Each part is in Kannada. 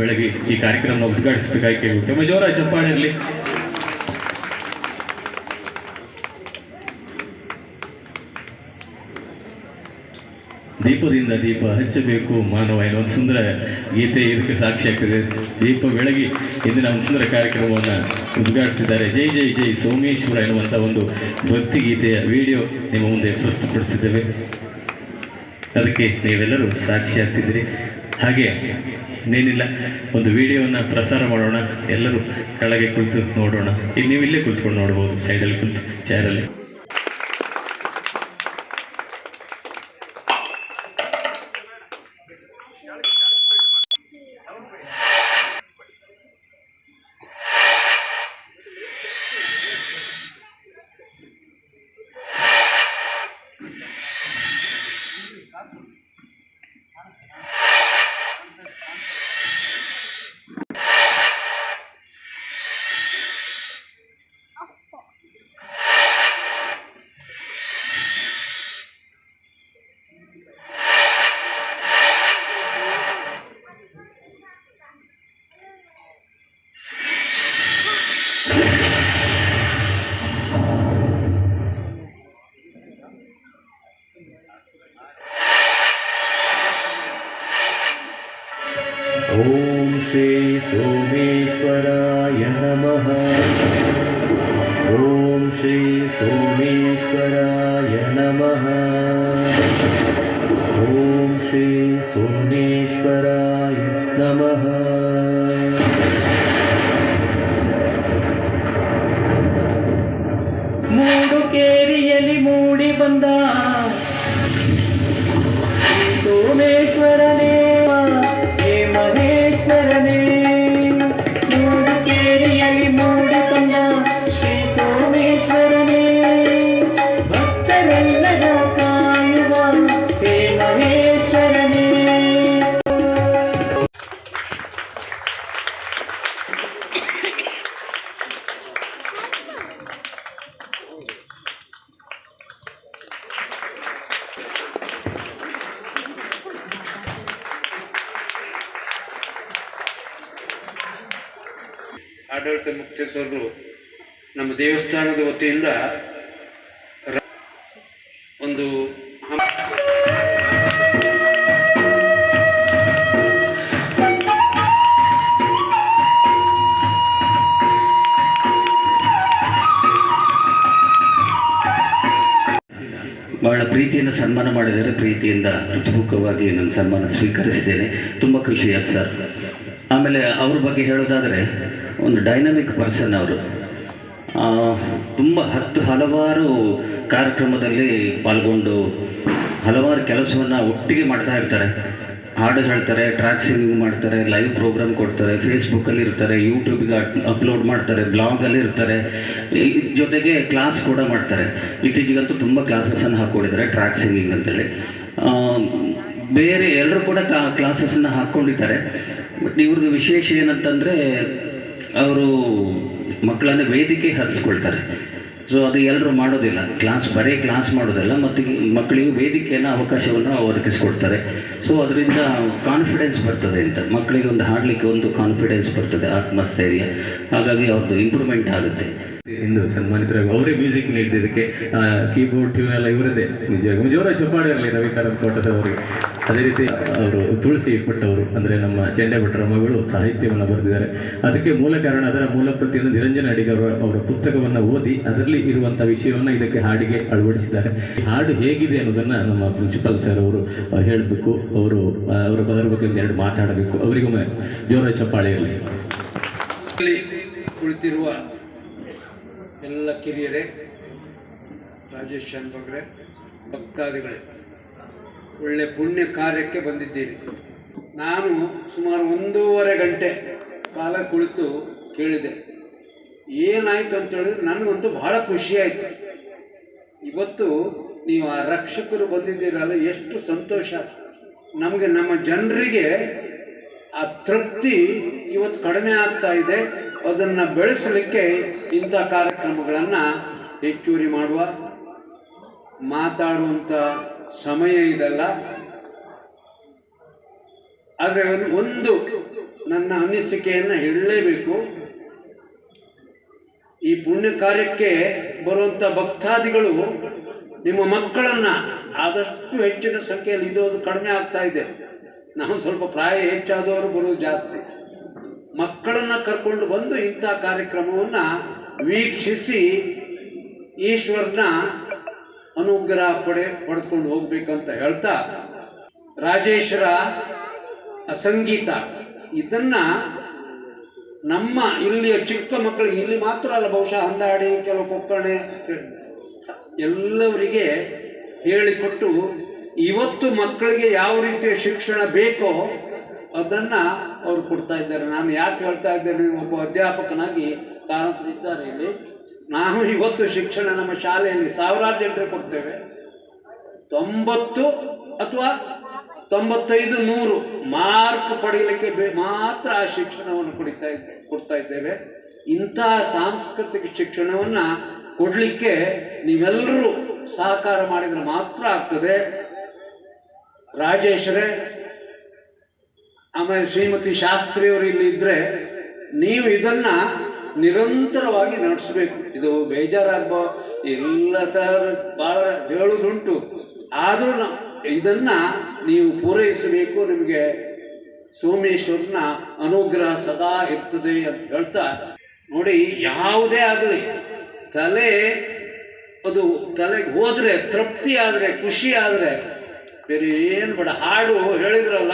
ಬೆಳಗ್ಗೆ ಈ ಕಾರ್ಯಕ್ರಮ ಉದ್ಘಾಟಿಸಬೇಕಾಗಿ ಕೇಳ್ಬಿಟ್ಟು. ಜೋರ ಚಪ್ಪಾಳೆ ಇರಲಿ. ದೀಪದಿಂದ ದೀಪ ಹಚ್ಚಬೇಕು ಮಾನವ ಇನ್ನೊಂದು ಸುಂದರ ಗೀತೆ ಇದಕ್ಕೆ ಸಾಕ್ಷಿ ಆಗ್ತದೆ. ದೀಪ ಬೆಳಗಿ ಇಂದಿನ ಒಂದು ಸುಂದರ ಕಾರ್ಯಕ್ರಮವನ್ನು ಉದ್ಘಾಟಿಸಿದ್ದಾರೆ. ಜೈ ಜೈ ಜೈ ಸೋಮೇಶ್ವರ ಎನ್ನುವಂಥ ಒಂದು ಭಕ್ತಿ ಗೀತೆಯ ವಿಡಿಯೋ ನಿಮ್ಮ ಮುಂದೆ ಪ್ರಸ್ತುತಪಡಿಸಿದ್ದೇವೆ. ಅದಕ್ಕೆ ನೀವೆಲ್ಲರೂ ಸಾಕ್ಷಿ ಆಗ್ತಿದ್ದೀರಿ. ಹಾಗೆ ಇನ್ನೇನಿಲ್ಲ, ಒಂದು ವಿಡಿಯೋವನ್ನು ಪ್ರಸಾರ ಮಾಡೋಣ, ಎಲ್ಲರೂ ಕೆಳಗೆ ಕುಳಿತು ನೋಡೋಣ. ಇಲ್ಲಿ ನೀವು ಇಲ್ಲೇ ಕುಳಿತುಕೊಂಡು ನೋಡ್ಬೋದು ಸೈಡಲ್ಲಿ ಕುಳಿತು ಚೇರಲ್ಲಿ सोमेश्वराय नमः ॐ श्री सोमेश्वराय नमः ॐ श्री सोमेश्वराय नमः ಮೂಡು ಕೇರಿಯಲ್ಲಿ ಮೂಡಿ ಬಂದ ಆಡಳಿತ ಮುಖ್ಯಸ್ಥರು ನಮ್ಮ ದೇವಸ್ಥಾನದ ವತಿಯಿಂದ ಒಂದು ಬಹಳ ಪ್ರೀತಿಯಿಂದ ಸನ್ಮಾನ ಮಾಡಿದರೆ ಪ್ರೀತಿಯಿಂದ ಹೃತ್ಪೂರ್ವಕವಾಗಿ ನನ್ನ ಸನ್ಮಾನ ಸ್ವೀಕರಿಸಿದ್ದೇನೆ. ತುಂಬ ಖುಷಿಯಾಯ್ತು ಸರ್. ಆಮೇಲೆ ಅವ್ರ ಬಗ್ಗೆ ಹೇಳೋದಾದರೆ ಒಂದು ಡೈನಮಿಕ್ ಪರ್ಸನ್ ಅವರು. ತುಂಬ ಹತ್ತು ಹಲವಾರು ಕಾರ್ಯಕ್ರಮದಲ್ಲಿ ಪಾಲ್ಗೊಂಡು ಹಲವಾರು ಕೆಲಸವನ್ನು ಒಟ್ಟಿಗೆ ಮಾಡ್ತಾ ಇರ್ತಾರೆ. ಹಾಡು ಹೇಳ್ತಾರೆ ಟ್ರ್ಯಾಕ್ ಸಿಂಗಿಂಗ್ ಮಾಡ್ತಾರೆ ಲೈವ್ ಪ್ರೋಗ್ರಾಮ್ ಕೊಡ್ತಾರೆ ಫೇಸ್ಬುಕ್ಕಲ್ಲಿ ಇರ್ತಾರೆ ಯೂಟ್ಯೂಬಿಗೆ ಅಪ್ಲೋಡ್ ಮಾಡ್ತಾರೆ ಬ್ಲಾಗಲ್ಲಿ ಇರ್ತಾರೆ. ಜೊತೆಗೆ ಕ್ಲಾಸ್ ಕೂಡ ಮಾಡ್ತಾರೆ. ಇತ್ತೀಚೆಗಂತೂ ತುಂಬ ಕ್ಲಾಸಸನ್ನು ಹಾಕ್ಕೊಂಡಿದ್ದಾರೆ ಟ್ರ್ಯಾಕ್ ಸಿಂಗಿಂಗ್ ಅಂತೇಳಿ. ಬೇರೆ ಎಲ್ಲರೂ ಕೂಡ ಕ್ಲಾಸಸನ್ನು ಹಾಕ್ಕೊಂಡಿದ್ದಾರೆ. ಬಟ್ ಇವ್ರದ್ದು ವಿಶೇಷ ಏನಂತಂದರೆ ಅವರು ಮಕ್ಕಳನ್ನು ವೇದಿಕೆ ಹರಿಸ್ಕೊಳ್ತಾರೆ. ಸೊ ಅದು ಎಲ್ಲರೂ ಮಾಡೋದಿಲ್ಲ. ಕ್ಲಾಸ್ ಬರೀ ಕ್ಲಾಸ್ ಮಾಡೋದಿಲ್ಲ, ಮತ್ತು ಮಕ್ಕಳಿಗೆ ವೇದಿಕೆಯನ್ನ, ಅವಕಾಶವನ್ನು ಒದಗಿಸ್ಕೊಡ್ತಾರೆ. ಸೊ ಅದರಿಂದ ಕಾನ್ಫಿಡೆನ್ಸ್ ಬರ್ತದೆ ಅಂತ. ಮಕ್ಕಳಿಗೆ ಒಂದು ಹಾಡಲಿಕ್ಕೆ ಒಂದು ಕಾನ್ಫಿಡೆನ್ಸ್ ಬರ್ತದೆ, ಆತ್ಮಸ್ಥೈರ್ಯ. ಹಾಗಾಗಿ ಅವ್ರದ್ದು ಇಂಪ್ರೂವ್ಮೆಂಟ್ ಆಗುತ್ತೆ. ಎಂದು ಸನ್ಮಾನಿತರಾಗಿ ಅವರೇ ಮ್ಯೂಸಿಕ್ ನೀಡಿದ್ದಕ್ಕೆ ಕೀಬೋರ್ಡ್ ಟ್ಯೂನ್ ಎಲ್ಲ ಇವರದೇ. ನಿಜವಾಗಿ ಜೋರ ಚಪ್ಪಾಳೆ ಇರಲಿ ರವಿಕಾರಂತ್ ತೋಟದವರಿಗೆ ಅದೇ ರೀತಿ ಅವರು ತುಳಸಿ ಭಟ್ಟವರು ಅಂದರೆ ನಮ್ಮ ಚೆಂಡೆ ಭಟ್ಟರ ಮಗಳು ಸಾಹಿತ್ಯವನ್ನು ಬರೆದಿದ್ದಾರೆ. ಅದಕ್ಕೆ ಮೂಲ ಕಾರಣ, ಅದರ ಮೂಲ ಪ್ರತಿಯನ್ನು ನಿರಂಜನ ಅಡಿಗ ಅವರ ಪುಸ್ತಕವನ್ನು ಓದಿ ಅದರಲ್ಲಿ ಇರುವಂಥ ವಿಷಯವನ್ನು ಇದಕ್ಕೆ ಹಾಡಿಗೆ ಅಳವಡಿಸಿದ್ದಾರೆ. ಹಾಡು ಹೇಗಿದೆ ಅನ್ನೋದನ್ನು ನಮ್ಮ ಪ್ರಿನ್ಸಿಪಾಲ್ ಸರ್ ಅವರು ಹೇಳಬೇಕು. ಅವರು ಅವರ ಬದರ ಬಗ್ಗೆ ಎರಡು ಮಾತಾಡಬೇಕು. ಅವರಿಗೊಮ್ಮೆ ಜೋರ ಚಪ್ಪಾಳೆ ಇರಲಿ ಕುಳಿತಿರುವ ಎಲ್ಲ ಕಿರಿಯರೇ, ರಾಜೇಶ್ ಚಂದ್ರಗ್ರೆ ಭಕ್ತಾದಿಗಳೇ, ಒಳ್ಳೆ ಪುಣ್ಯ ಕಾರ್ಯಕ್ಕೆ ಬಂದಿದ್ದೀರಿ. ನಾನು ಸುಮಾರು ಒಂದೂವರೆ ಗಂಟೆ ಕಾಲ ಕುಳಿತು ಕೇಳಿದೆ. ಏನಾಯಿತು ಅಂತ ಹೇಳಿದ್ರೆ ನನಗಂತೂ ಬಹಳ ಖುಷಿ ಆಯಿತು. ಇವತ್ತು ನೀವು ಆ ರಕ್ಷಕರು ಬಂದಿದ್ದೀರಲ್ಲ, ಎಷ್ಟು ಸಂತೋಷ. ನಮಗೆ ನಮ್ಮ ಜನರಿಗೆ ಆ ತೃಪ್ತಿ ಇವತ್ತು ಕಡಿಮೆ ಆಗ್ತಾ ಇದೆ. ಅದನ್ನು ಬೆಳೆಸಲಿಕ್ಕೆ ಇಂಥ ಕಾರ್ಯಕ್ರಮಗಳನ್ನು ಹೆಚ್ಚುವರಿ ಮಾಡುವ, ಮಾತಾಡುವಂಥ ಸಮಯ ಇದಲ್ಲ. ಆದರೆ ಒಂದು ನನ್ನ ಅನಿಸಿಕೆಯನ್ನು ಹೇಳಲೇಬೇಕು. ಈ ಪುಣ್ಯ ಕಾರ್ಯಕ್ಕೆ ಬರುವಂಥ ಭಕ್ತಾದಿಗಳು ನಿಮ್ಮ ಮಕ್ಕಳನ್ನು ಆದಷ್ಟು ಹೆಚ್ಚಿನ ಸಂಖ್ಯೆಯಲ್ಲಿ ಇರೋದು ಕಡಿಮೆ ಆಗ್ತಾ ಇದೆ. ನಾವು ಸ್ವಲ್ಪ ಪ್ರಾಯ ಹೆಚ್ಚಾದವರು ಬರೋದು ಜಾಸ್ತಿ. ಮಕ್ಕಳನ್ನು ಕರ್ಕೊಂಡು ಬಂದು ಇಂಥ ಕಾರ್ಯಕ್ರಮವನ್ನು ವೀಕ್ಷಿಸಿ ಈಶ್ವರನ ಅನುಗ್ರಹ ಪಡೆ ಪಡೆದುಕೊಂಡು ಹೋಗ್ಬೇಕಂತ ಹೇಳ್ತಾ ರಾಜೇಶ್ವರ ಸಂಗೀತ ಇದನ್ನ ನಮ್ಮ ಇಲ್ಲಿಯ ಚಿಕ್ಕ ಮಕ್ಕಳಿಗೆ ಇಲ್ಲಿ ಮಾತ್ರ ಅಲ್ಲ, ಬಹುಶಃ ಹಂದಾಡಿ ಕೆಲವು ಕೊಕ್ಕಣೆ, ಎಲ್ಲವರಿಗೆ ಹೇಳಿಕೊಟ್ಟು ಇವತ್ತು ಮಕ್ಕಳಿಗೆ ಯಾವ ರೀತಿಯ ಶಿಕ್ಷಣ ಬೇಕೋ ಅದನ್ನ ಅವ್ರು ಕೊಡ್ತಾ ಇದ್ದಾರೆ. ನಾನು ಯಾಕೆ ಹೇಳ್ತಾ ಇದ್ದೇನೆ ಒಬ್ಬ ಅಧ್ಯಾಪಕನಾಗಿ ಕಾರಣರು ಇದ್ದಾರೆ ಇಲ್ಲಿ. ನಾವು ಇವತ್ತು ಶಿಕ್ಷಣ ನಮ್ಮ ಶಾಲೆಯಲ್ಲಿ ಸಾವಿರಾರು ಜನರಿಗೆ ಕೊಡ್ತೇವೆ. ತೊಂಬತ್ತು ಅಥವಾ ತೊಂಬತ್ತೈದು ನೂರು ಮಾರ್ಕ್ ಪಡೆಯಲಿಕ್ಕೆ ಮಾತ್ರ ಆ ಶಿಕ್ಷಣವನ್ನು ಕೊಡಿತಾ ಇದ್ದೆ ಕೊಡ್ತಾ ಇದ್ದೇವೆ. ಇಂತಹ ಸಾಂಸ್ಕೃತಿಕ ಶಿಕ್ಷಣವನ್ನು ಕೊಡಲಿಕ್ಕೆ ನೀವೆಲ್ಲರೂ ಸಹಕಾರ ಮಾಡಿದರೆ ಮಾತ್ರ ಆಗ್ತದೆ. ರಾಜೇಶ್ವರೇ ಆಮೇಲೆ ಶ್ರೀಮತಿ ಶಾಸ್ತ್ರಿಯವರು ಇಲ್ಲಿ ಇದ್ರೆ ನೀವು ಇದನ್ನ ನಿರಂತರವಾಗಿ ನಡೆಸಬೇಕು. ಇದು ಬೇಜಾರಾಗ್ಬೋ, ಇಲ್ಲ ಸರ್, ಬಹಳ ಹೇಳೋದುಂಟು ಆದರೂ ಇದನ್ನ ನೀವು ಪೂರೈಸಬೇಕು. ನಿಮಗೆ ಸೋಮೇಶ್ವರನ ಅನುಗ್ರಹ ಸದಾ ಇರ್ತದೆ ಅಂತ ಹೇಳ್ತಾ, ನೋಡಿ, ಯಾವುದೇ ಆಗಲಿ, ತಲೆ, ಅದು ತಲೆಗೆ ಹೋದ್ರೆ, ತೃಪ್ತಿ ಆದರೆ, ಖುಷಿ ಆದರೆ ಬೇರೆ ಏನು ಬೇಡ. ಹಾಡು ಹೇಳಿದ್ರಲ್ಲ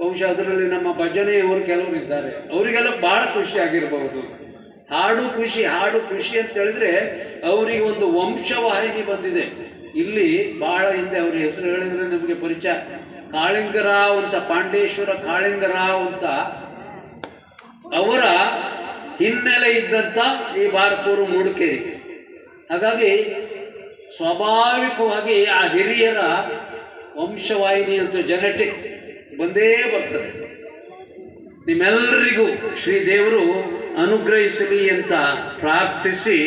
ಬಹುಶಃ ಅದರಲ್ಲಿ ನಮ್ಮ ಭಜನೆಯವರು ಕೆಲವರು ಇದ್ದಾರೆ. ಅವರಿಗೆಲ್ಲ ಬಹಳ ಖುಷಿ ಆಗಿರಬಹುದು. ಹಾಡು ಖುಷಿ ಹಾಡು ಖುಷಿ ಅಂತ ಹೇಳಿದ್ರೆ ಅವರಿಗೆ ಒಂದು ವಂಶವಾಹಿನಿ ಬಂದಿದೆ. ಇಲ್ಲಿ ಬಹಳ ಹಿಂದೆ ಅವ್ರ ಹೆಸರು ಹೇಳಿದ್ರೆ ನಮಗೆ ಪರಿಚಯ. ಕಾಳಿಂಗರಾವ್ ಅಂತ, ಪಾಂಡೇಶ್ವರ ಕಾಳಿಂಗರಾವ್ ಅಂತ. ಅವರ ಹಿನ್ನೆಲೆ ಇದ್ದಂಥ ಈ ಭಾರತೂರು ಮೂಡಿಕೇರಿ ಹಾಗಾಗಿ ಸ್ವಾಭಾವಿಕವಾಗಿ ಆ ಹಿರಿಯರ ವಂಶವಾಹಿನಿ ಅಂತ ಜೆನೆಟಿಕ್ ಬಂದೇ ಬರ್ತದೆ. ನಿಮ್ಮೆಲ್ಲರಿಗೂ ಶ್ರೀದೇವರು ಅನುಗ್ರಹಿಸಲಿ ಅಂತ ಪ್ರಾರ್ಥಿಸಿ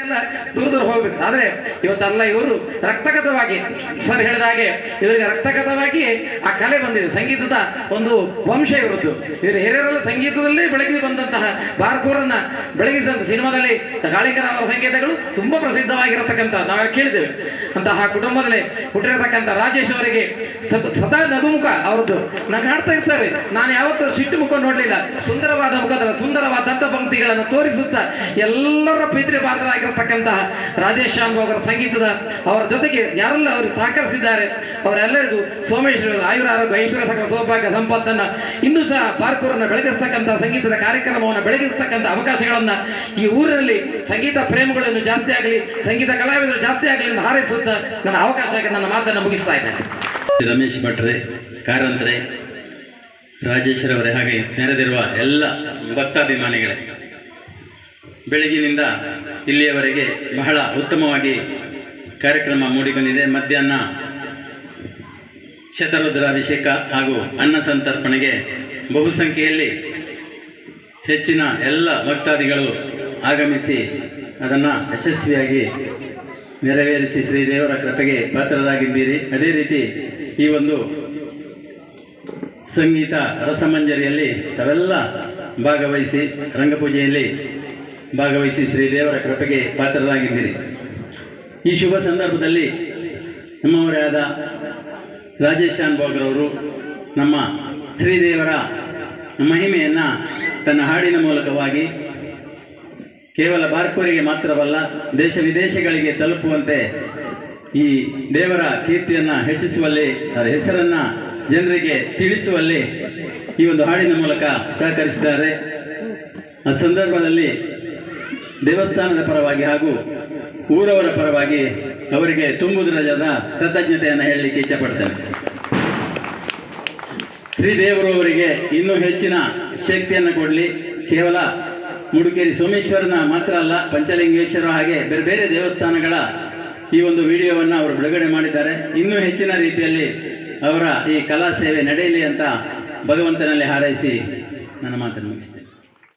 ಎಲ್ಲ ದೂರ ದೂರ ಹೋಗ್ಬೇಕು. ಆದ್ರೆ ಇವತ್ತಲ್ಲ ಇವರು ರಕ್ತಗತವಾಗಿ ಸರ್ ಹೇಳಿದ ಹಾಗೆ ಇವರಿಗೆ ರಕ್ತಗತವಾಗಿ ಆ ಕಲೆ ಬಂದಿದೆ. ಸಂಗೀತದ ಒಂದು ವಂಶ ಇವರದ್ದು ಇವರು ಹಿರಿಯರೆಲ್ಲ ಸಂಗೀತದಲ್ಲೇ ಬೆಳಗಿ ಬಂದಂತಹ ಭಾರತೂರನ್ನ ಬೆಳಗಿಸಿದಂತ ಸಿನಿಮಾದಲ್ಲಿ ಗಾಳಿಕರ ಅವರ ಸಂಗೀತಗಳು ತುಂಬಾ ಪ್ರಸಿದ್ಧವಾಗಿರತಕ್ಕಂತ ನಾವು ಕೇಳಿದ್ದೇವೆ. ಅಂತಹ ಕುಟುಂಬದಲ್ಲಿ ಹುಟ್ಟಿರತಕ್ಕಂತ ರಾಜೇಶ್ ಅವರಿಗೆ ಸದ- ನಗುಮುಖ ಅವರದ್ದು. ನಗಾಡ್ತಾ ಇರ್ತಾರೆ. ನಾನು ಯಾವತ್ತೂ ಸಿಟ್ಟು ಮುಖ ನೋಡಲಿಲ್ಲ. ಸುಂದರವಾದ ಮುಖದ ಸುಂದರವಾದ ದಂತ ಪಂಕ್ತಿಗಳನ್ನು ತೋರಿಸುತ್ತಾ ಎಲ್ಲರ ಪ್ರೀತಿ ಪಾತ್ರರಾಗಿರತಕ್ಕಂತಹ ರಾಜೇಶ್ ಶ್ಯಾಮ್ ಅವರ ಸಂಗೀತದ ಅವರ ಜೊತೆಗೆ ಯಾರೆಲ್ಲ ಅವರು ಸಹಕರಿಸಿದ್ದಾರೆ, ಅವರೆಲ್ಲರಿಗೂ ಸೋಮೇಶ್ವರ ಆಯುರ ಆರೋಗ್ಯ ಐಶ್ವರ್ಯ ಸಕಲ ಸೌಭಾಗ್ಯ ಸಂಪತ್ತನ್ನ ಇನ್ನೂ ಸಹ ಪಾರ್ಕೂರನ್ನ ಬೆಳಗಿಸ್ತಕ್ಕಂಥ ಸಂಗೀತದ ಕಾರ್ಯಕ್ರಮವನ್ನು ಬೆಳಗಿಸ್ತಕ್ಕಂಥ ಅವಕಾಶಗಳನ್ನು ಈ ಊರಿನಲ್ಲಿ ಸಂಗೀತ ಪ್ರೇಮಗಳನ್ನು ಜಾಸ್ತಿ ಆಗಲಿ, ಸಂಗೀತ ಕಲಾವಿದರು ಜಾಸ್ತಿ ಆಗಲಿ ಎಂದು ಹಾರೈಸುತ್ತಾ ನನ್ನ ಅವಕಾಶ ನನ್ನ ಮಾತನ್ನು ಮುಗಿಸ್ತಾ ಇದ್ದೇನೆ. ರಮೇಶ್ ಭಟ್ರೆ ಕಾರಂತ್ರೆ ರಾಜೇಶ್ವರವರೇ ಹಾಗೆ ನೆರೆದಿರುವ ಎಲ್ಲ ಭಕ್ತಾಭಿಮಾನಿಗಳೇ ಬೆಳಗಿನಿಂದ ಇಲ್ಲಿಯವರೆಗೆ ಬಹಳ ಉತ್ತಮವಾಗಿ ಕಾರ್ಯಕ್ರಮ ಮೂಡಿಬಂದಿದೆ. ಮಧ್ಯಾಹ್ನ ಶತರುದ್ರಾಭಿಷೇಕ ಹಾಗೂ ಅನ್ನ ಸಂತರ್ಪಣೆಗೆ ಬಹುಸಂಖ್ಯೆಯಲ್ಲಿ ಹೆಚ್ಚಿನ ಎಲ್ಲ ಭಕ್ತಾದಿಗಳು ಆಗಮಿಸಿ ಅದನ್ನು ಯಶಸ್ವಿಯಾಗಿ ನೆರವೇರಿಸಿ ಶ್ರೀದೇವರ ಕೃಪೆಗೆ ಪಾತ್ರರಾಗಿದ್ದೀರಿ. ಅದೇ ರೀತಿ ಈ ಒಂದು ಸಂಗೀತ ರಸಮಂಜರಿಯಲ್ಲಿ ತಾವೆಲ್ಲ ಭಾಗವಹಿಸಿ ರಂಗಪೂಜೆಯಲ್ಲಿ ಭಾಗವಹಿಸಿ ಶ್ರೀದೇವರ ಕೃಪೆಗೆ ಪಾತ್ರರಾಗಿದ್ದೀರಿ. ಈ ಶುಭ ಸಂದರ್ಭದಲ್ಲಿ ನಮ್ಮವರೇ ಆದ ರಾಜೇಶ್ ಅವರು ನಮ್ಮ ಶ್ರೀದೇವರ ಮಹಿಮೆಯನ್ನು ತನ್ನ ಹಾಡಿನ ಮೂಲಕವಾಗಿ ಕೇವಲ ಬಾರ್ಕೂರಿಗೆ ಮಾತ್ರವಲ್ಲ ದೇಶ ವಿದೇಶಗಳಿಗೆ ತಲುಪುವಂತೆ ಈ ದೇವರ ಕೀರ್ತಿಯನ್ನು ಹೆಚ್ಚಿಸುವಲ್ಲಿ ಅದರ ಹೆಸರನ್ನು ಜನರಿಗೆ ತಿಳಿಸುವಲ್ಲಿ ಈ ಒಂದು ಹಾಡಿನ ಮೂಲಕ ಸಹಕರಿಸಿದ್ದಾರೆ. ಆ ಸಂದರ್ಭದಲ್ಲಿ ದೇವಸ್ಥಾನದ ಪರವಾಗಿ ಹಾಗೂ ಊರವರ ಪರವಾಗಿ ಅವರಿಗೆ ತುಂಬುದರಜದ ಕೃತಜ್ಞತೆಯನ್ನು ಹೇಳಲಿಕ್ಕೆ ಇಷ್ಟಪಡ್ತೇನೆ. ಶ್ರೀದೇವರು ಅವರಿಗೆ ಇನ್ನೂ ಹೆಚ್ಚಿನ ಶಕ್ತಿಯನ್ನು ಕೊಡಲಿ. ಕೇವಲ ಮುಡುಕೇರಿ ಸೋಮೇಶ್ವರನ ಮಾತ್ರ ಅಲ್ಲ, ಪಂಚಲಿಂಗೇಶ್ವರ ಹಾಗೆ ಬೇರೆ ಬೇರೆ ದೇವಸ್ಥಾನಗಳ ಈ ಒಂದು ವಿಡಿಯೋವನ್ನು ಅವರು ಬಿಡುಗಡೆ ಮಾಡಿದ್ದಾರೆ. ಇನ್ನೂ ಹೆಚ್ಚಿನ ರೀತಿಯಲ್ಲಿ ಅವರ ಈ ಕಲಾ ಸೇವೆ ನಡೆಯಲಿ ಅಂತ ಭಗವಂತನಲ್ಲಿ ಹಾರೈಸಿ ನನ್ನ ಮಾತನ್ನು ಮುಗಿಸ್ತೇನೆ.